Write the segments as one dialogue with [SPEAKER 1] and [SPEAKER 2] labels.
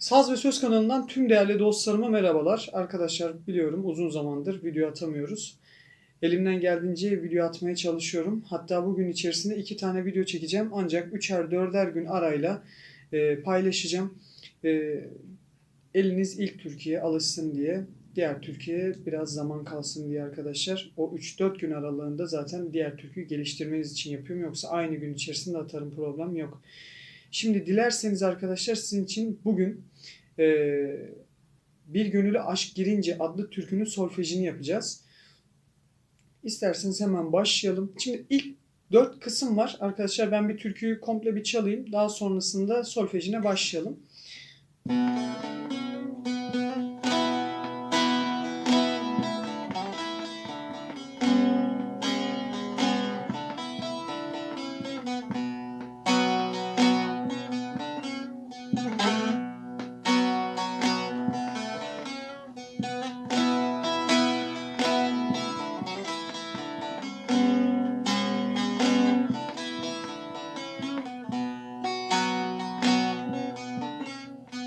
[SPEAKER 1] Saz ve Söz kanalından tüm değerli dostlarıma merhabalar. Arkadaşlar biliyorum uzun zamandır video atamıyoruz. Elimden geldiğince video atmaya çalışıyorum. Hatta bugün içerisinde iki tane video çekeceğim. Ancak üçer dörder gün arayla e, paylaşacağım. E, eliniz ilk Türkiye alışsın diye. Diğer Türkiye'ye biraz zaman kalsın diye arkadaşlar. O 3-4 gün aralığında zaten diğer Türk'ü geliştirmeniz için yapıyorum. Yoksa aynı gün içerisinde atarım problem yok. Şimdi dilerseniz arkadaşlar sizin için bugün e, Bir Gönüle Aşk Girince adlı türkünün solfejini yapacağız. İsterseniz hemen başlayalım. Şimdi ilk dört kısım var. Arkadaşlar ben bir türküyü komple bir çalayım. Daha sonrasında solfejine başlayalım.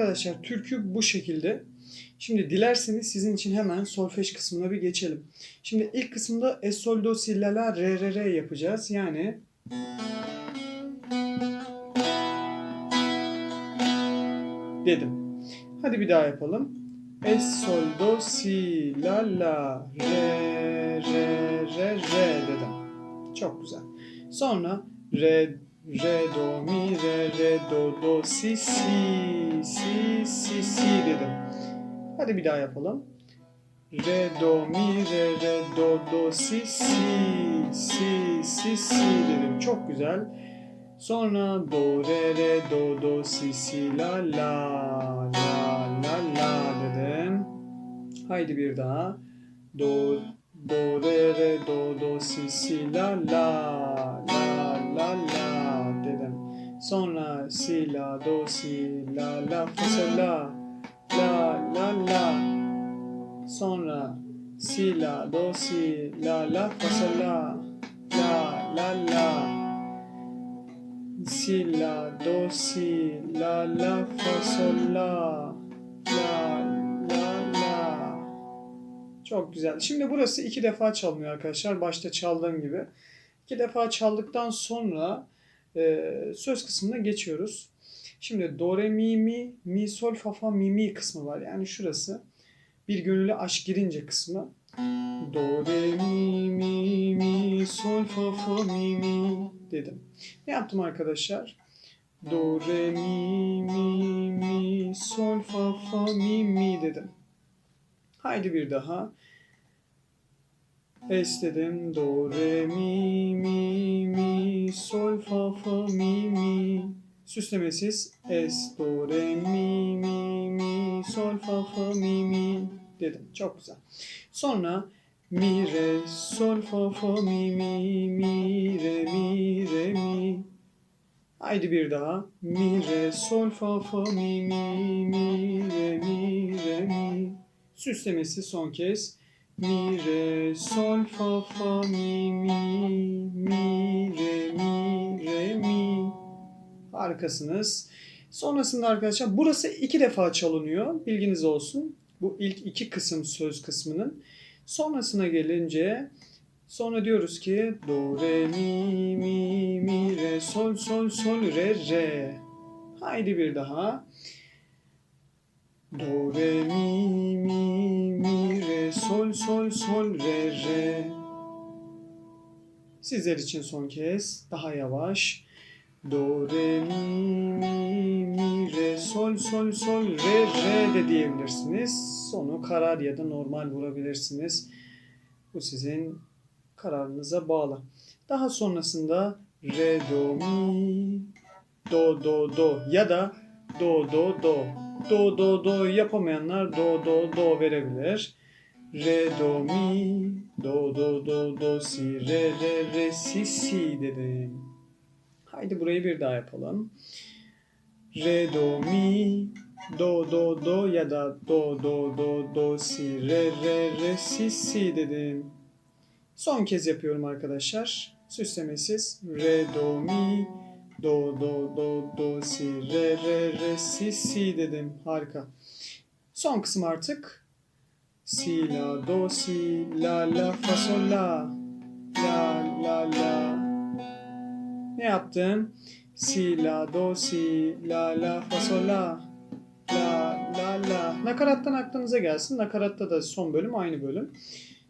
[SPEAKER 1] Arkadaşlar türkü bu şekilde. Şimdi dilerseniz sizin için hemen solfej kısmına bir geçelim. Şimdi ilk kısımda es sol do si la la re re re yapacağız. Yani dedim. Hadi bir daha yapalım. Es sol do si la la re re re re dedim. Çok güzel. Sonra re re do mi re re do do si si si si si dedim. Hadi bir daha yapalım. Re do mi re re do do si si si si si dedim. Çok güzel. Sonra do re re do do si si la la la la la dedim. Haydi bir daha. Do do re re do do si si la la la la la. Sonra si la do si la la fa sol la la la la. Sonra si la do si la la fa sol la la la la. Si la do si la la fa sol la la la la. Çok güzel. Şimdi burası iki defa çalınıyor arkadaşlar. Başta çaldığım gibi. İki defa çaldıktan sonra e, söz kısmına geçiyoruz. Şimdi do re mi mi mi sol fa fa mi mi kısmı var. Yani şurası bir gönüle aşk girince kısmı. Do re mi mi mi sol fa fa mi mi dedim. Ne yaptım arkadaşlar? Do re mi mi mi sol fa fa mi mi dedim. Haydi bir daha. Es dedim. Do re mi mi mi sol fa fa mi mi. Süslemesiz es do re mi mi mi sol fa fa mi mi dedim. Çok güzel. Sonra mi re sol fa fa mi mi mi re mi re mi. Haydi bir daha. Mi re sol fa fa mi mi mi re mi re mi. Süslemesi son kez. Mi re sol fa fa mi mi mi re mi re mi. Harikasınız. Sonrasında arkadaşlar burası iki defa çalınıyor. Bilginiz olsun. Bu ilk iki kısım söz kısmının. Sonrasına gelince sonra diyoruz ki do re mi mi mi re sol sol sol re re. Haydi bir daha. Do re mi sol sol re re. Sizler için son kez daha yavaş. Do, re, mi, mi, mi, re, sol, sol, sol, re, re de diyebilirsiniz. Sonu karar ya da normal vurabilirsiniz. Bu sizin kararınıza bağlı. Daha sonrasında re, do, mi, do, do, do ya da do, do, do. Do, do, do yapamayanlar do, do, do verebilir. Re, do, mi, do, do, do, do, si, re, re, re, si, si dedim. Haydi burayı bir daha yapalım. Re, do, mi, do, do, do ya da do, do, do, do, si, re, re, re, si, si dedim. Son kez yapıyorum arkadaşlar. Süslemesiz. Re, do, mi, do, do, do, do, si, re, re, re, si, si dedim. Harika. Son kısım artık. Si, la, do, si, la, la, fa, sol, la. La, la, la. Ne yaptım? Si, la, do, si, la, la, fa, sol, la. La, la, la. Nakarattan aklınıza gelsin. Nakaratta da son bölüm aynı bölüm.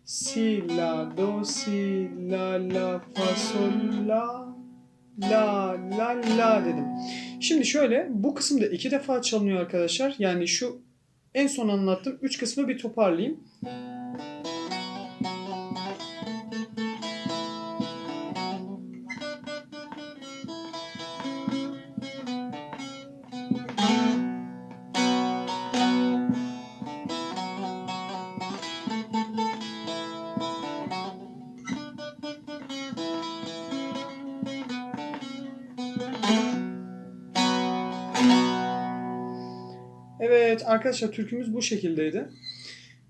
[SPEAKER 1] Si, la, do, si, la, la, fa, sol, la. La, la, la dedim. Şimdi şöyle bu kısımda iki defa çalınıyor arkadaşlar. Yani şu en son anlattığım üç kısmı bir toparlayayım. Evet arkadaşlar türkümüz bu şekildeydi.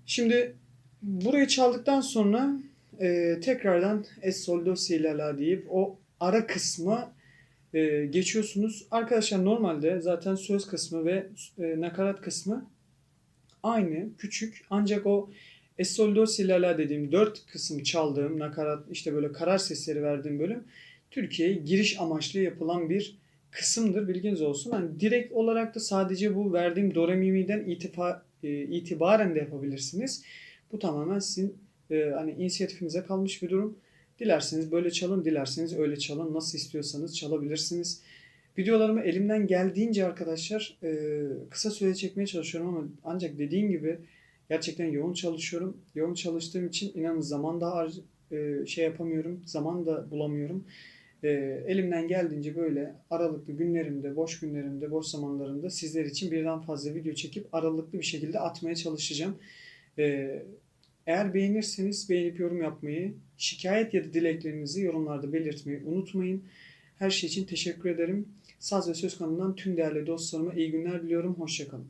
[SPEAKER 1] Şimdi burayı çaldıktan sonra e, tekrardan es sol do si la la deyip o ara kısmı e, geçiyorsunuz. Arkadaşlar normalde zaten söz kısmı ve e, nakarat kısmı aynı küçük ancak o es sol do si la la dediğim dört kısım çaldığım nakarat işte böyle karar sesleri verdiğim bölüm Türkiye'ye giriş amaçlı yapılan bir kısımdır bilginiz olsun. Hani direkt olarak da sadece bu verdiğim do re mi mi'den itifa, e, itibaren de yapabilirsiniz. Bu tamamen sizin e, hani inisiyatifinize kalmış bir durum. Dilerseniz böyle çalın, dilerseniz öyle çalın. Nasıl istiyorsanız çalabilirsiniz. Videolarımı elimden geldiğince arkadaşlar e, kısa sürede çekmeye çalışıyorum ama ancak dediğim gibi gerçekten yoğun çalışıyorum. Yoğun çalıştığım için inanın zaman da e, şey yapamıyorum, zaman da bulamıyorum. E, elimden geldiğince böyle aralıklı günlerimde, boş günlerimde, boş zamanlarımda sizler için birden fazla video çekip aralıklı bir şekilde atmaya çalışacağım. E, eğer beğenirseniz beğenip yorum yapmayı, şikayet ya da dileklerinizi yorumlarda belirtmeyi unutmayın. Her şey için teşekkür ederim. Saz ve Söz kanalından tüm değerli dostlarıma iyi günler diliyorum. Hoşçakalın.